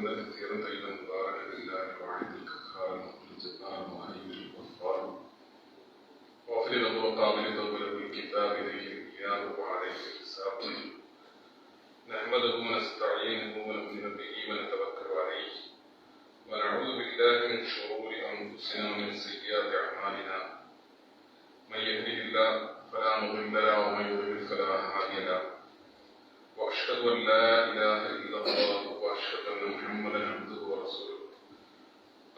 حمدا كثيرا طيبا مباركا لله الواحد القهار الغفار وقابل التوب له الكتاب إليه الكتاب وعليه الحساب. نحمده ونستعينه ونؤمن به ونتوكل عليه. ونعوذ بالله من شرور أنفسنا ومن سيئات أعمالنا. من يهده الله فلا مضل له ومن يضلل فلا هادي له. وأشهد أن لا إله الا الله واشهد ان محمدا عبده ورسوله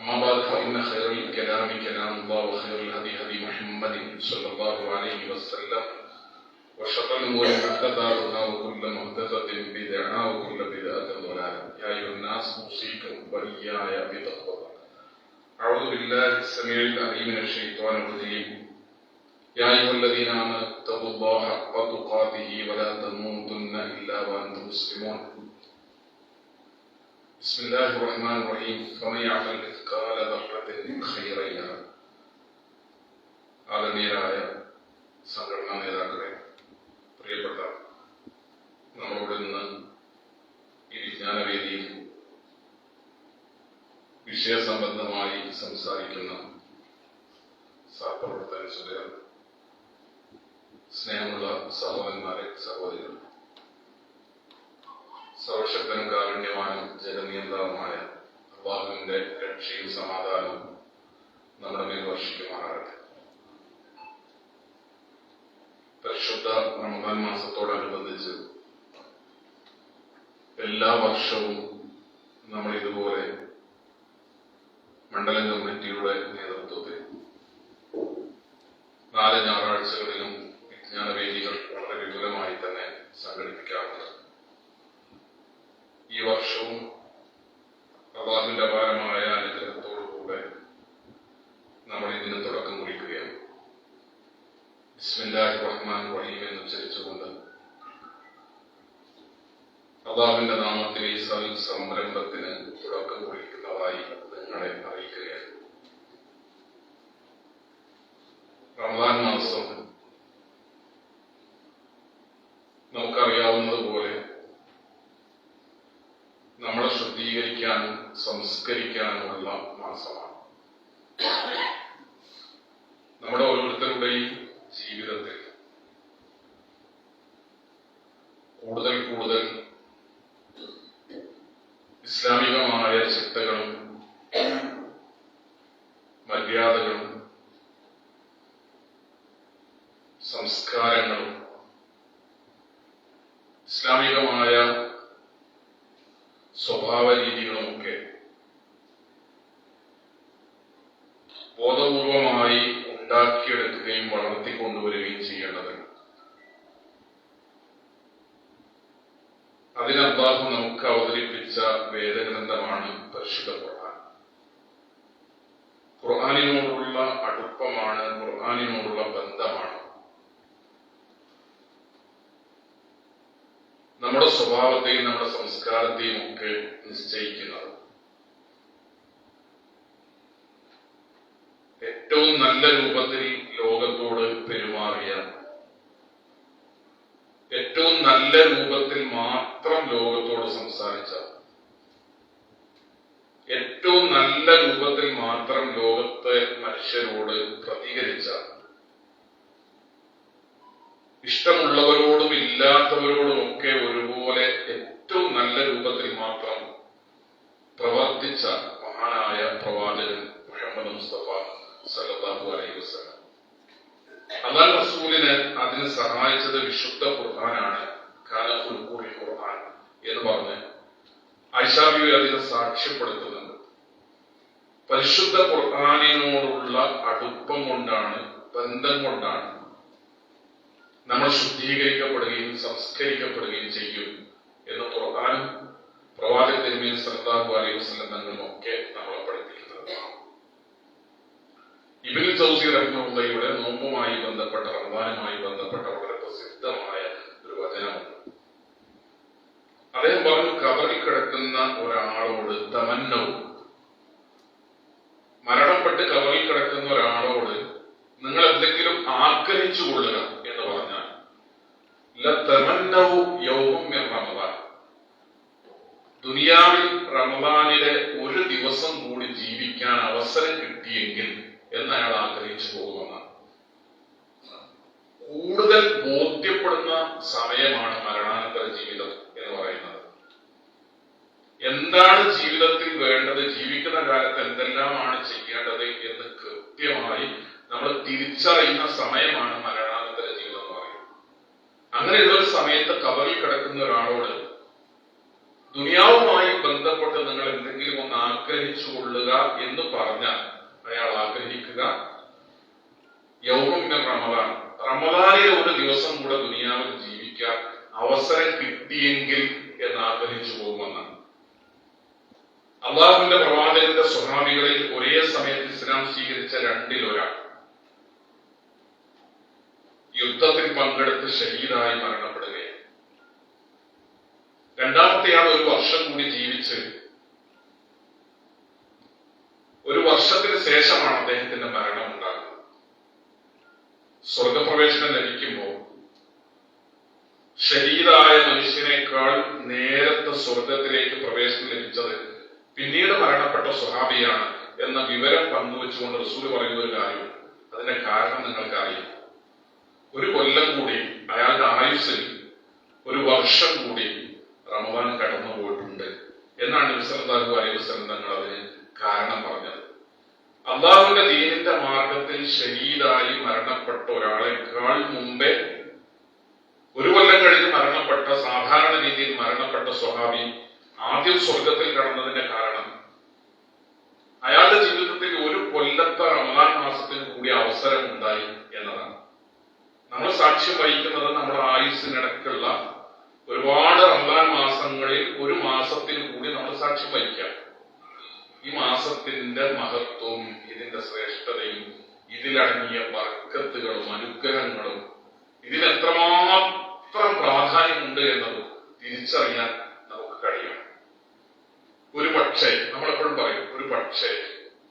اما بعد فان خير الكلام كلام الله وخير الهدي هدي محمد صلى الله عليه وسلم وشر الأمور محدثاتها وكل محدثة بدعة وكل بدعة ضلالة. يا أيها الناس أوصيكم وإياي بتقوى أعوذ بالله السميع العليم من الشيطان الرجيم. يا أيها الذين آمنوا اتقوا الله حق تقاته ولا تموتن إلا وأنتم مسلمون. بسم الله الرحمن الرحيم. فمن يعمل മിസ്കാല ഖൈറയ്യ ആദരണീയരായ സംഘടനാ നേതാക്കളെ പ്രിയപ്പെട്ട നമ്മളോട് നിന്ന് ഈ വിജ്ഞാനവേദിയിൽ വിഷയസംബന്ധമായി സംസാരിക്കുന്ന സഹപ്രവർത്തകൻ സുധേർ സ്നേഹമുള്ള സഹോദരന്മാരെ സഹോദരൻ സർവശക്തനും കാരുണ്യവാനും ജനനിയന്താവുമായ അള്ളാഹുവിന്റെ രക്ഷയും സമാധാനവും നമ്മുടെ മേൽ വർഷിക്കുമാറാകട്ടെ. പരിശുദ്ധ റമദാൻ മാസത്തോടനുബന്ധിച്ച് എല്ലാ വർഷവും നമ്മൾ ഇതുപോലെ മണ്ഡലം കമ്മിറ്റിയുടെ നേതൃത്വത്തിൽ നാല് ഞായറാഴ്ചകളിലും വിജ്ഞാനവേദികൾ വളരെ വിപുലമായി തന്നെ സംഘടിപ്പിക്കാറുണ്ട്. ഈ വർഷവും അള്ളാഹുവിന്റെ അപാരമായ അനുഗ്രഹത്തോടുകൂടെ നമ്മൾ ഇതിന് തുടക്കം കുറിക്കുകയാണ്. റഹ്മാൻ റഹീം എന്ന് ഉച്ചരിച്ചുകൊണ്ട് അള്ളാഹുവിന്റെ നാമത്തിൽ ഈ സംരംഭത്തിന് തുടക്കം കുറിക്കുന്നതായി നിങ്ങളെ അറിയിക്കുകയാണ്. റമദാൻ മാസം നമ്മളെ ശുദ്ധീകരിക്കാനും സംസ്കരിക്കാനുമുള്ള മാസമാണ്. നമ്മുടെ ഓരോരുത്തരുടെയും ജീവിതത്തിൽ കൂടുതൽ കൂടുതൽ ഇസ്ലാമികമായ ചിട്ടകളും മര്യാദകളും സംസ്കാരങ്ങളും ഇസ്ലാമികമായ സ്വഭാവ രീതികളുമൊക്കെ ബോധപൂർവമായി ഉണ്ടാക്കിയെടുക്കുകയും വളർത്തിക്കൊണ്ടുവരികയും ചെയ്യേണ്ടത്. അതിന് അള്ളാഹു നമുക്ക് അവതരിപ്പിച്ച വേദഗ്രന്ഥമാണ് പരിശുദ്ധ ഖുർആൻ. ഖുർആാനിനോടുള്ള അടുപ്പമാണ് ഖുർആാനിനോടുള്ള ബന്ധമാണ്. നമ്മുടെ സ്വഭാവത്തെയും നമ്മുടെ സംസ്കാരത്തെയും ഒക്കെ നിശ്ചയിക്കുന്നത്. ഏറ്റവും നല്ല രൂപത്തിൽ ലോകത്തോട് പെരുമാറിയ ഏറ്റവും നല്ല രൂപത്തിൽ മാത്രം ലോകത്തോട് സംസാരിച്ച ഏറ്റവും നല്ല രൂപത്തിൽ മാത്രം ലോകത്തെ മനുഷ്യരോട് പ്രതികരിച്ച ഇഷ്ടമുള്ളവരോടും ഇല്ലാത്തവരോടും ഒക്കെ ഒരുപോലെ ഏറ്റവും നല്ല രൂപത്തിൽ മാത്രം പ്രവർത്തിച്ച മഹാനായ പ്രവാചകൻ മുഹമ്മദ് മുസ്തഫ സല്ലല്ലാഹു അലൈഹി വസല്ലം അള്ളാഹ് റസൂലിന് അതിന് സഹായിച്ചത് വിശുദ്ധ ഖുർആനാണ്. ഖുർആൻ എന്ന് പറഞ്ഞ് ഐഷാബി അതിനെ സാക്ഷ്യപ്പെടുത്തുന്നുണ്ട്. പരിശുദ്ധ ഖുർആാനിനോടുള്ള അടുപ്പം കൊണ്ടാണ് ബന്ധം കൊണ്ടാണ് നമ്മൾ ശുദ്ധീകരിക്കപ്പെടുകയും സംസ്കരിക്കപ്പെടുകയും ചെയ്യും എന്ന് ഖുർആാനും പ്രവാചക തിരുമേൽ സർദാർ അലൈഹി വസ്ലം തങ്ങളും ഒക്കെ നമ്മളെ പഠിപ്പിക്കുന്നത്. ജൗസി റഹ്മുള്ളയുടെ നോമ്പുമായി ബന്ധപ്പെട്ട റമദാനുമായി ബന്ധപ്പെട്ട വളരെ പ്രസിദ്ധമായ ഒരു വചനമുണ്ട്. അദ്ദേഹം പറഞ്ഞു കബറിൽ കിടക്കുന്ന ഒരാളോട് തമന്നവും മരണപ്പെട്ട് കബറിൽ കിടക്കുന്ന ഒരാളോട് നിങ്ങൾ എന്തെങ്കിലും ആഗ്രഹിച്ചു കൊള്ളുക എന്ന് പറഞ്ഞാൽ ലതമന്നവു യൗമം റമദാൻ. ദുനിയാവിൽ റമദാനിലെ ഒരു ദിവസം കൂടി ജീവിക്കാൻ അവസരം കിട്ടിയെങ്കിൽ എന്ന് അയാൾ ആഗ്രഹിച്ചു പോകുമെന്നാണ് കൂടുതൽ ബോധ്യപ്പെടുന്ന സമയമാണ് മരണാനന്തര ജീവിതം എന്ന് പറയുന്നത്. എന്താണ് ജീവിതത്തിൽ വേണ്ടത്? ജീവിക്കുന്ന കാലത്ത് എന്തെല്ലാമാണ് ചെയ്യേണ്ടത് എന്ന് കൃത്യമായി നമ്മൾ തിരിച്ചറിയുന്ന സമയമാണ് മരണാനന്തര ജീവിതം എന്ന് പറയുന്നത്. അങ്ങനെയുള്ള ഒരു സമയത്ത് കബറിൽ കിടക്കുന്ന ഒരാളോട് ദുനിയാവുമായി ബന്ധപ്പെട്ട് നിങ്ങൾ എന്തെങ്കിലും ഒന്ന് ആഗ്രഹിച്ചു കൊള്ളുക എന്ന് പറഞ്ഞാൽ അയാൾ ആഗ്രഹിക്കുക യൗമിന്റെ റമദാൻ. റമദാനിലെ ഒരു ദിവസം കൂടെ ദുനിയാവിൽ ജീവിക്കാൻ അവസരം കിട്ടിയെങ്കിൽ എന്ന് ആഗ്രഹിച്ചു പോകുമെന്നാണ് അള്ളാഹുവിന്റെ പ്രവാചകന്റെ സ്വഹാബികളിൽ ഒരേ സമയത്ത് ഇസ്ലാം സ്വീകരിച്ച രണ്ടിൽ ഒരാൾ. യുദ്ധത്തിൽ പങ്കെടുത്ത് ഷഹീദായി മരണപ്പെടുകയാണ്. രണ്ടാമത്തെ ആൾ ഒരു വർഷം കൂടി ജീവിച്ച് സ്വഹാബിയാണ് എന്ന വിവരം പങ്കുവെച്ചുകൊണ്ട് റസൂൽ പറയുന്ന ഒരു കാര്യം. അതിന്റെ കാരണം നിങ്ങൾക്കറിയാം. ഒരു കൊല്ലം കൂടി അയാളുടെ ആയുസ്സിൽ ഒരു വർഷം കൂടി റമദാൻ കടന്നു പോയിട്ടുണ്ട് എന്നാണ് വിസർദാഹു അലൈഹി വസല്ലം തങ്ങൾ അതിന് കാരണം പറഞ്ഞത്. അള്ളാഹുവിന്റെ ദീനിന്റെ മാർഗത്തിൽ ഷഹീദായി മരണപ്പെട്ട ഒരാളെക്കാൾ മുമ്പേ ഒരു കൊല്ലം കഴിഞ്ഞ് മരണപ്പെട്ട സാധാരണ രീതിയിൽ മരണപ്പെട്ട സ്വഹാബി ആദ്യം സ്വർഗത്തിൽ കടന്നതിന്റെ കാരണം അയാളുടെ ജീവിതത്തിൽ ഒരു കൊല്ലത്തെ റമദാൻ മാസത്തിന് കൂടി അവസരം ഉണ്ടായി എന്നതാണ്. നമ്മൾ സാക്ഷ്യം വഹിക്കുന്നത് നമ്മുടെ ആയുസ്സിനിടക്കുള്ള ഒരുപാട് റമദാൻ മാസങ്ങളിൽ ഒരു മാസത്തിന് കൂടി നമ്മൾ സാക്ഷ്യം വഹിക്കാം. ഈ മാസത്തിന്റെ മഹത്വവും ഇതിന്റെ ശ്രേഷ്ഠതയും ഇതിലടങ്ങിയ വർക്കത്തുകളും അനുഗ്രഹങ്ങളും ഇതിന് എത്രമാത്രം പ്രാധാന്യമുണ്ട് എന്നത് തിരിച്ചറിയാൻ നമുക്ക് കഴിയണം. ഒരു പക്ഷേ നമ്മളെപ്പോഴും പറയും ഒരു പക്ഷേ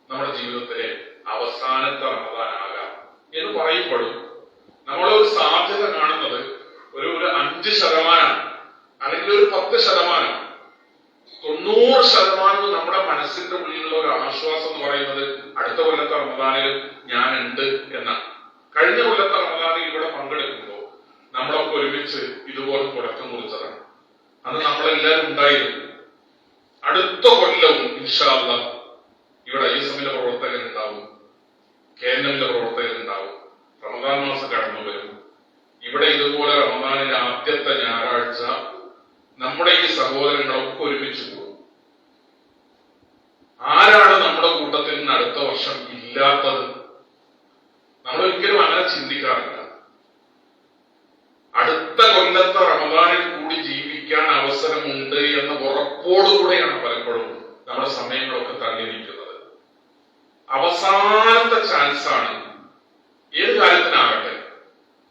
നമ്മുടെ ജീവിതത്തിലെ അവസാനത്തെ റമദാനാകാം എന്ന് പറയുമ്പോഴും നമ്മളൊരു സാധ്യത കാണുന്നത് ഒരു ഒരു അഞ്ച് ശതമാനമാണ് അല്ലെങ്കിൽ ഒരു പത്ത് ശതമാനം തൊണ്ണൂറ് ശതമാനവും നമ്മുടെ മനസ്സിന്റെ ഉള്ളിലുള്ള ഒരു ആശ്വാസം എന്ന് പറയുന്നത് അടുത്ത കൊല്ലത്തെ റമദാനിൽ ഉണ്ട് എന്ന കഴിഞ്ഞ കൊല്ലത്തെ റമദാനിൽ ഇവിടെ പങ്കെടുക്കുമ്പോൾ നമ്മളൊക്കെ ഒരുമിച്ച് ഇതുപോലെ തുടക്കം കുറിച്ചതാണ്. അത് നമ്മളെല്ലാവരും ഉണ്ടായിരുന്നു. അടുത്ത കൊല്ലവും ഇൻഷാല്ല ഇവിടെ ഐ എസ് എമ്മിന്റെ പ്രവർത്തകരുണ്ടാവും. കെ എൻ എമ്മിന്റെ പ്രവർത്തകരുണ്ടാവും. റമദാൻ മാസം കടന്നു വരും. ഇവിടെ ഇതുപോലെ റമദാനിന്റെ ആദ്യത്തെ ഞായറാഴ്ച നമ്മുടെ ഈ സഹോദരങ്ങളൊക്കെ ഒരുമിച്ച് പോകും ആരാണ് നമ്മുടെ കൂട്ടത്തിൽ നിന്ന് അടുത്ത വർഷം ഇല്ലാത്തത്? നമ്മൾ ഒരിക്കലും അങ്ങനെ ചിന്തിക്കാറില്ല. അടുത്ത കൊല്ലത്തെ റമദാനിൽ കൂടി ജീവിക്കാൻ അവസരമുണ്ട് എന്ന ഉറപ്പോടുകൂടെയാണ് പലപ്പോഴും നമ്മുടെ സമയങ്ങളൊക്കെ തള്ളിയിരിക്കുന്നത്. അവസാനത്തെ ചാൻസ് ആണ് ഏത് കാലത്തിനാകട്ടെ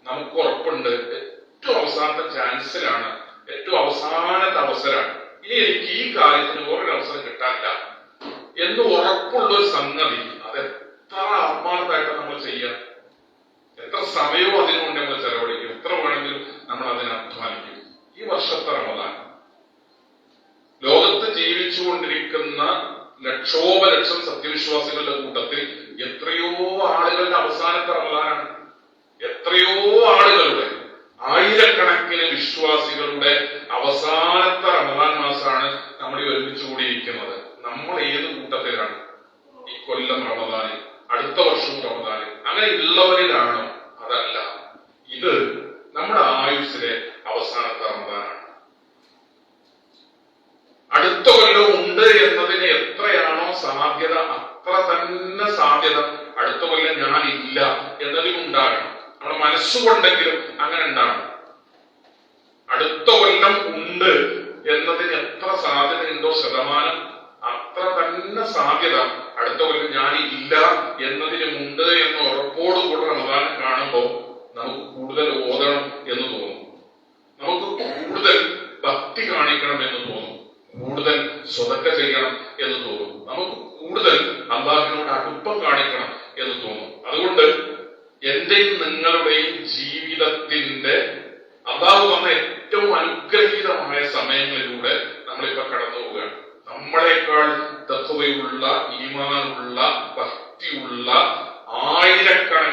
നമുക്ക് ഉറപ്പുണ്ട്. ഏറ്റവും അവസാനത്തെ ചാൻസിലാണ്. ഏറ്റവും അവസാനത്തെ അവസരമാണ്. ഇനി എനിക്ക് ഈ കാര്യത്തിന് ഒരു അവസരം കിട്ടാനില്ല എന്ന് ഉറപ്പുള്ള ഒരു സംഗതി അത് എത്ര ആത്മാർത്ഥമായിട്ട് നമ്മൾ ചെയ്യാം? എത്ര സമയവും അതിനുകൊണ്ട് നമ്മൾ ചെലവഴിക്കും? എത്ര വേണമെങ്കിലും നമ്മൾ അതിനെ അധ്വാനിക്കും? ഈ വർഷത്തെ റമദാൻ. ലോകത്ത് ജീവിച്ചുകൊണ്ടിരിക്കുന്ന ലക്ഷോപലക്ഷം സത്യവിശ്വാസികളുടെ കൂട്ടത്തിൽ എത്രയോ ആളുകളുടെ അവസാനത്തെ റമദാനാണ് എത്രയോ ആളുകളുടെ ആയിരക്കണക്കിന് വിശ്വാസികളുടെ അവസാനത്തെ റമദാൻ മാസമാണ് നമ്മൾ ഈ ഒരുമിച്ച് കൂടിയിരിക്കുന്നത്. നമ്മൾ ഏത് കൂട്ടത്തിലാണ്? ഈ കൊല്ലം റമദാനിൽ അടുത്ത വർഷം റമദാനിൽ. അങ്ങനെ ഉള്ളവരിലാണോ അതല്ല. ഇത് നമ്മുടെ ആയുസ്സിലെ അവസാനത്തെ റമദാനാണ്. അടുത്ത കൊല്ലം ഉണ്ട് എത്രയാണോ സാധ്യത അത്ര തന്നെ സാധ്യത. അടുത്ത കൊല്ലം ഞാൻ ഇല്ല എന്നതിലും ഉണ്ടാകണം. നമ്മുടെ മനസ്സുകൊണ്ടെങ്കിലും അങ്ങനെ ഉണ്ടാകണം. അടുത്ത കൊല്ലം ഉണ്ട് എന്നതിന് എത്ര സാധ്യതയുണ്ടോ ശതമാനം അത്ര തന്നെ സാധ്യത അടുത്ത കൊല്ലം ഞാൻ ഇല്ല എന്നതിന് ഉണ്ട് എന്ന ഉറപ്പോടുകൂടെ റമദാനം കാണുമ്പോൾ നമുക്ക് കൂടുതൽ ഓതണം എന്ന് തോന്നും. നമുക്ക് കൂടുതൽ ഭക്തി കാണിക്കണം എന്ന് തോന്നും. കൂടുതൽ സ്വതക്ക ചെയ്യണം എന്ന് തോന്നും നമുക്ക് കൂടുതൽ അള്ളാഹിനോട് അടുപ്പം കാണിക്കണം എന്ന് തോന്നും അതുകൊണ്ട് എന്റെയും നിങ്ങളുടെയും ജീവിതത്തിന്റെ അള്ളാഹു തന്ന ഏറ്റവും അനുഗ്രഹീതമായ സമയങ്ങളിലൂടെ നമ്മളിപ്പോ കടന്നു പോവുകയാണ് നമ്മളെക്കാൾ തത്വയുള്ള ഈമാനുള്ള ഭക്തിയുള്ള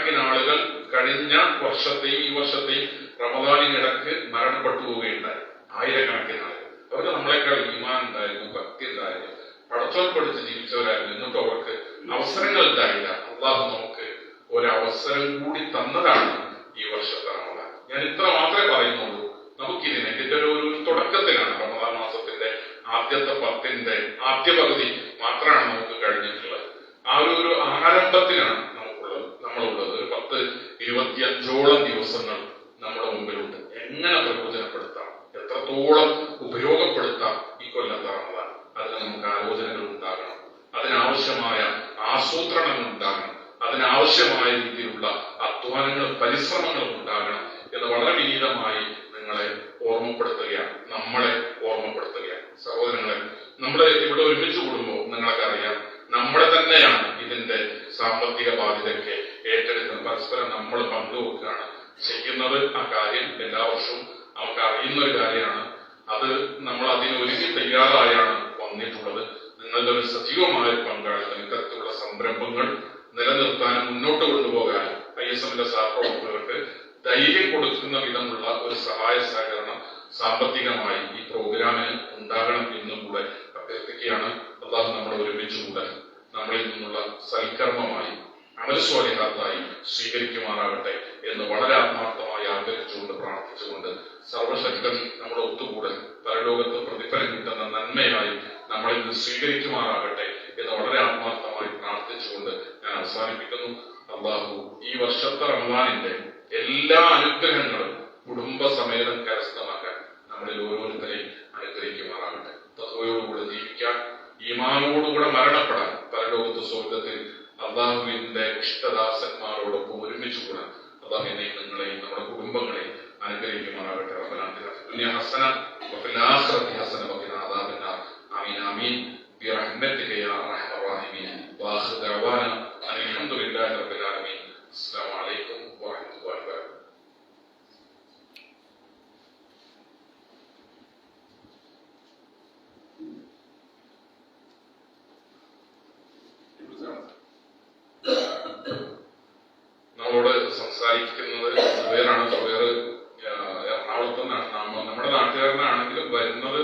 ആയിരക്കണക്കിന് ആളുകൾ കഴിഞ്ഞ വർഷത്തെയും ഈ വർഷത്തെയും റമദാനിനിടക്ക് മരണപ്പെട്ടു പോവുകയുണ്ടായി. ആയിരക്കണക്കിന് ആളുകൾ. അവർക്ക് നമ്മളെക്കാൾ ഈമാൻ ഉണ്ടായിരുന്നു ഭക്തി ഉണ്ടായിരുന്നു പടച്ചോൽ പഠിച്ച് ജീവിച്ചവരായിരുന്നു. എന്നിട്ട് അവർക്ക് അവസരങ്ങൾ ഉണ്ടായില്ല. അള്ളാഹു നമുക്ക് ഒരവസരം കൂടി തന്നതാണ് ഈ വർഷത്തെ റമദാൻ. ഞാൻ ഇത്ര മാത്രമേ പറയുന്നുള്ളൂ. നമുക്കിതിനെ ഇതിന്റെ ഒരു തുടക്കത്തിലാണ് റമദാൻ മാസത്തിന്റെ ആദ്യത്തെ പത്തിന്റെ ആദ്യ പകുതി മാത്രമാണ് നമുക്ക് കഴിഞ്ഞിട്ടുള്ളത്. ആ ഒരു ആരംഭത്തിലാണ് നമുക്കുള്ളത് നമ്മളുള്ളത് ഒരു പത്ത് ഇരുപത്തിയഞ്ചോളം ദിവസങ്ങൾ നമ്മുടെ മുമ്പിലുണ്ട്. എങ്ങനെ പ്രയോജനപ്പെടുത്താം? എത്രത്തോളം ഉപയോഗപ്പെടുത്താം ഈ കൊല്ലത്തെ റമദാൻ? അതിന് നമുക്ക് ആലോചനകൾ ഉണ്ടാകണം. അതിനാവശ്യമായ ആസൂത്രണങ്ങൾ ഉണ്ടാകണം. അതിനാവശ്യമായ രീതിയിലുള്ള അധ്വാനങ്ങൾ പരിശ്രമങ്ങൾ ഉണ്ടാകണം എന്ന് വളരെ വിനീതമായി നിങ്ങളെ ഓർമ്മപ്പെടുത്തുകയാണ്. നമ്മളെ ഓർമ്മപ്പെടുത്തുകയാണ്. സഹോദരങ്ങളെ നമ്മൾ ഇവിടെ ഒരുമിച്ച് കൂടുമ്പോൾ നിങ്ങൾക്കറിയാം നമ്മളെ തന്നെയാണ് ഇതിന്റെ സാമ്പത്തിക ബാധ്യതയൊക്കെ പരസ്പരം നമ്മൾ പങ്കുവെക്കുകയാണ് ചെയ്യുന്നത് ആ കാര്യം എല്ലാ വർഷവും നമുക്ക് അറിയുന്ന ഒരു കാര്യമാണ്. അത് നമ്മൾ അതിന് ഒരുങ്ങി തയ്യാറായാണ് വന്നിട്ടുള്ളത്. നിങ്ങളുടെ ഒരു സജീവമായ പങ്കാളിത്തം ഇത്തരത്തിലുള്ള സംരംഭങ്ങൾ നിലനിർത്താനും മുന്നോട്ട് കൊണ്ടുപോകാനും ഐ എസ് എമ്മിന്റെ സഹപ്രവർത്തകർക്ക് ധൈര്യം കൊടുക്കുന്ന വിധമുള്ള ഒരു സഹായ സഹകരണം സാമ്പത്തികമായി ഈ പ്രോഗ്രാമിന് ഉണ്ടാകണം എന്നും കൂടെ അഭ്യർത്ഥിക്കുകയാണ്. അള്ളാഹു നമ്മൾ ഒരുമിച്ചുകൂടെ നമ്മളിൽ നിന്നുള്ള സൽക്കർമ്മമായി അമലസ്വാലിഹാത്തായി സ്വീകരിക്കുമാറാകട്ടെ എന്ന് വളരെ ആത്മാർത്ഥമായി ആഗ്രഹിച്ചുകൊണ്ട് പ്രാർത്ഥിച്ചുകൊണ്ട് സർവശക്തൻ നമ്മുടെ ഒത്തുകൂടൽ പരലോകത്ത് പ്രതിഫലം കിട്ടുന്ന നന്മയായി നമ്മളിൽ നിന്ന് സ്വീകരിക്കുമാറാകട്ടെ എന്ന് വളരെ ആത്മാർത്ഥമായി പ്രാർത്ഥിച്ചുകൊണ്ട് ഞാൻ അവസാനിപ്പിക്കുന്നു. അള്ളാഹു ഈ വർഷത്തെ റമദാനിന്റെ എല്ലാ അനുഗ്രഹങ്ങളും കുടുംബ സമേതം കരസ്ഥമാക്കാൻ നമ്മളിൽ ഓരോരുത്തരെയും അനുഗ്രഹിക്കുമാറാകട്ടെ. തത്വയോടുകൂടെ ജീവിക്കാൻ ഈമാനോടുകൂടെ മരണപ്പെടാൻ പരലോകത്ത് സ്വർഗത്തിൽ അള്ളാഹുവിന്റെ ഇഷ്ടദാസന്മാരോടൊപ്പം ഒരുമിച്ച് കൂടാൻ അള്ളാഹു എന്നെയും നിങ്ങളെയും നമ്മുടെ കുടുംബങ്ങളെയും അനുഗ്രഹിക്കുമാറാകട്ടെ. റബ്ബനാണ് ഹസന വഫിൽ ആഖിറതി ഹസന വഖിന അദാബന്നാർ ആമീൻ ആമീൻ. ബിറഹ്മതിക യാ നമ്മളോട് സംസാരിക്കുന്നത് സുബേറാണ് സുബേർ എറണാകുളത്ത് നമ്മുടെ നാട്ടുകാരനാണെങ്കിലും വരുന്നത്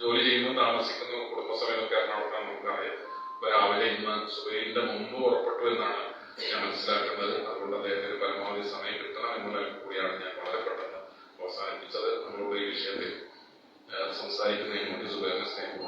ജോലി ചെയ്യുന്നു താമസിക്കുന്നു കുടുംബസമേതമൊക്കെ എറണാകുളത്താണ് നമുക്കറിയാം. അപ്പൊ രാവിലെ ഇന്ന് സുബൈറിന്റെ മുമ്പ് പുറപ്പെട്ടു എന്നാണ് ഞാൻ മനസ്സിലാക്കുന്നത് അതുകൊണ്ട് അദ്ദേഹത്തിന് പരമാവധി സമയം കിട്ടണം എന്നുള്ള കൂടിയാണ് ഞാൻ വളരെ പെട്ടെന്ന് അവസാനിപ്പിച്ചത്. നമ്മളോട് ഈ വിഷയത്തിൽ സംസാരിക്കുന്നതിന് സുബൈറിനെ സ്നേഹം